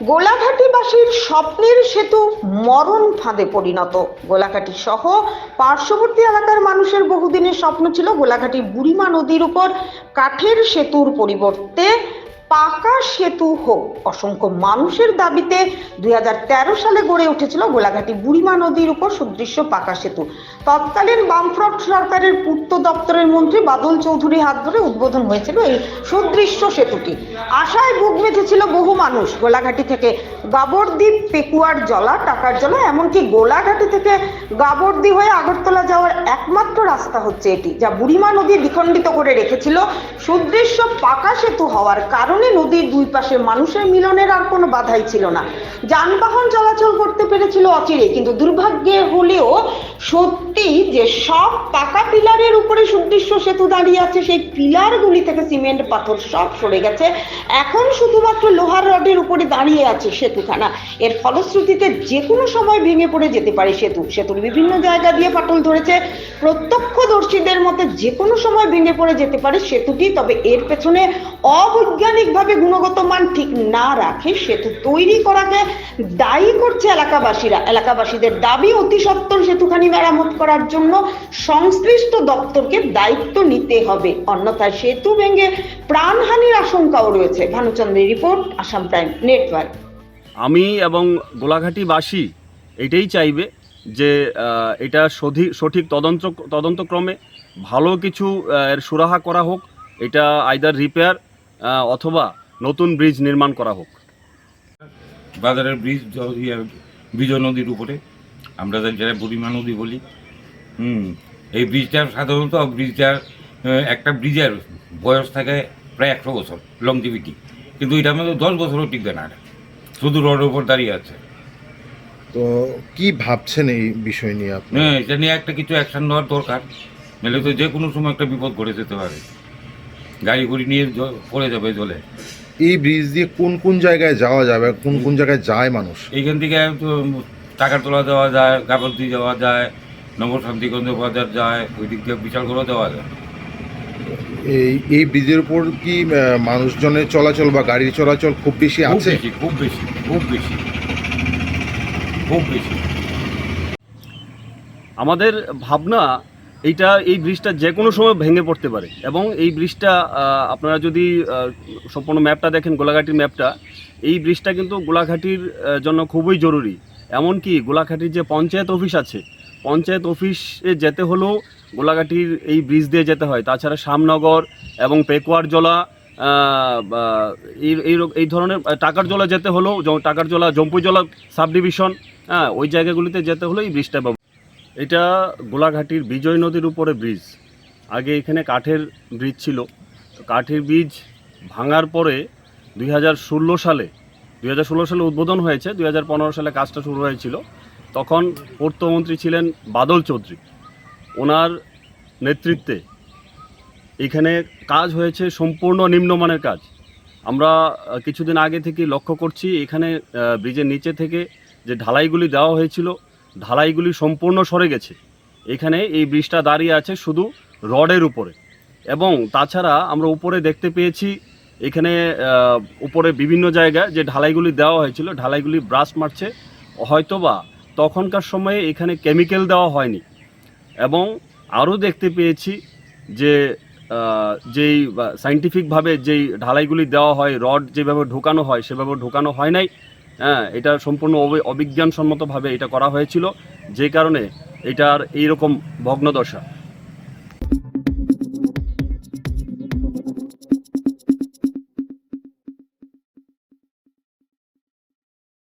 গোলাঘাটিবাসীর স্বপ্নের সেতু মরণ ফাঁদে পরিণত। গোলাঘাটি সহ পার্শ্ববর্তী এলাকার মানুষের বহুদিনের স্বপ্ন ছিল গোলাঘাটি বুড়িমা নদীর উপর কাঠের সেতুর পরিবর্তে পাকা সেতু হোক। অসংখ্য মানুষের দাবিতে দুই হাজার তেরো সালে গড়ে উঠেছিল গোলাঘাটি বুড়িমা নদীর উপর সুদৃশ্য পাকা সেতু। তৎকালীন বামফ্রন্ট সরকারের পূর্ত দপ্তরের মন্ত্রী বাদল চৌধুরী হাত ধরে উদ্বোধন হয়েছিল এই সুদৃশ্য সেতুটি। আশায় বুক বেঁধেছিল বহু মানুষ। গোলাঘাটি থেকে গাবরদ্বীপ পেকুয়ার জলা, টাকার জলা, এমনকি গোলাঘাটি থেকে গাবরদ্বীপ হয়ে আগরতলা যাওয়ার একমাত্র রাস্তা হচ্ছে এটি, যা বুড়িমা নদী দ্বিখণ্ডিত করে রেখেছিল। সুদৃশ্য পাকা সেতু হওয়ার কারণে নদীর দুই পাশে মানুষের মিলনের আর কোনো বাধাই ছিল না। যানবাহন চলাচল করতে পেরেছিল অচিরে, কিন্তু দুর্ভাগ্যে হলেও সত্যি যে সব পাকা পিলারের উপরে সুদৃশ্য সেতু দাঁড়িয়ে আছে, সেই পিলারগুলি থেকে সিমেন্ট, পাথর সব সরে গেছে। এখন শুধুমাত্র লোহার রডের উপরে দাঁড়িয়ে আছে সেতুখানা। এর ফলশ্রুতিতে যে কোনো সময় ভেঙে পড়ে যেতে পারে সেতু। সেতুর বিভিন্ন জায়গা দিয়ে ফাটল ধরেছে। প্রত্যক্ষদর্শীদের মতে যে কোনো সময় ভেঙে পড়ে যেতে পারে সেতুটি, তবে এর পেছনে অবৈজ্ঞানিকভাবে গুণগত মান ঠিক না রাখে সেতু তৈরি করাকে দায়ী করছে এলাকাবাসীরা। এলাকাবাসীদের দাবি, অতি সত্বর সেতুখানি মেরামত করার জন্য সংশ্লিষ্ট দপ্তরকে দায়িত্ব নিতে হবে। অন্যথায় সেতু ভেঙে প্রাণহানির আশঙ্কাও রয়েছে। ভানুচন্দ্রের রিপোর্ট আসাম প্রাইম নেটওয়ার্ক। আমি এবং গোলাঘাটিবাসী এটাই চাইবে যে এটা সঠিক সঠিক তদন্ত তদন্তক্রমে ভালো কিছু এর সুরাহা করা হোক। এটা আইদার রিপেয়ার অথবা নতুন ব্রিজ নির্মাণ করা হোক। বাজারের ব্রিজ ইয়ে, বিজয় নদীর উপরে। আমরা যারা বুড়িমা নদী বলি। হুম। এই ব্রিজটার সাধারণত ব্রিজটার একটা ব্রিজের বয়স থাকে প্রায় একশো বছর লংজিভিটি কিন্তু এটা মধ্যে দশ বছরও টিকবে না। শুধু রোডের উপর দাঁড়িয়ে আছে। তো কি ভাবছেন এই বিষয় নিয়ে আপনি? হ্যাঁ এটা নিয়ে একটা কিছু অ্যাকশন নেওয়ার দরকার। নাহলে তো যে কোনো সময় একটা বিপদ ঘটে যেতে পারে। গাড়ি গুড়ি নিয়ে পড়ে যাবে জলে। এই ব্রিজ দিয়ে কোন কোন জায়গায় যাওয়া যাবে কোন কোন জায়গায় যায় মানুষ? এইখান থেকে তো টাকার তোলা যাওয়া যায় গাবর্দি যাওয়া যায় নবশান্তিগঞ্জ বাজার যায় ওই দিক দিয়ে বিশাল করে দেওয়া যায়। এই এই ব্রিজের উপর কি মানুষজনের চলাচল বা গাড়ির চলাচল খুব বেশি আছে? খুব বেশি খুব বেশি। খুব বেশি। আমাদের ভাবনা এইটা এই ব্রিজটা যে কোনো সময় ভেঙে পড়তে পারে। এবং এই ব্রিজটা আপনারা যদি সম্পূর্ণ ম্যাপটা দেখেন গোলাঘাটির ম্যাপটা এই ব্রিজটা কিন্তু গোলাঘাটির জন্য খুবই জরুরি। এমনকি গোলাঘাটির যে পঞ্চায়েত অফিস আছে পঞ্চায়েত অফিসে যেতে হলেও গোলাঘাটির এই ব্রিজ দিয়ে যেতে হয়। তাছাড়া শ্যামনগর এবং পেকুয়ার জলা বা এই এই ধরনের টাকার জলা যেতে হলেও টাকার জলা জম্পুই জলা সাব ডিভিশন হ্যাঁ ওই জায়গাগুলিতে যেতে হলেও এই ব্রিজটা পাবো এটা গোলাঘাটির বিজয় নদীর উপরে ব্রিজ আগে এখানে কাঠের ব্রিজ ছিল। কাঠের ব্রিজ ভাঙার পরে দুই হাজার ষোলো সালে, দুই হাজার ষোলো সালে উদ্বোধন হয়েছে, দুই হাজার পনেরো সালে কাজটা শুরু হয়েছিল। তখন পূর্তমন্ত্রী ছিলেন বাদল চৌধুরী। ওনার নেতৃত্বে এখানে কাজ হয়েছে সম্পূর্ণ নিম্নমানের কাজ। আমরা কিছুদিন আগে থেকে লক্ষ্য করছি, এখানে ব্রিজের নিচে থেকে যে ঢালাইগুলি দেওয়া হয়েছিল, ঢালাইগুলি সম্পূর্ণ সরে গেছে। এখানে এই ব্রিজটা দাঁড়িয়ে আছে শুধু রডের উপরে। এবং তাছাড়া আমরা উপরে দেখতে পেয়েছি, এখানে উপরে বিভিন্ন জায়গায় যে ঢালাইগুলি দেওয়া হয়েছিল, ঢালাইগুলি ব্রাশ মারছে। হয়তোবা তখনকার সময়ে এখানে কেমিক্যাল দেওয়া হয়নি। এবং আরও দেখতে পেয়েছি যে যেই সাইন্টিফিকভাবে যেই ঢালাইগুলি দেওয়া হয়, রড যেভাবে ঢোকানো হয়, সেভাবে ঢোকানো হয় নাই। হ্যাঁ এটা সম্পূর্ণ অবি- অবিজ্ঞানসম্মতভাবে এটা করা হয়েছিল। যে কারণে এটার এইরকম ভগ্নদশা।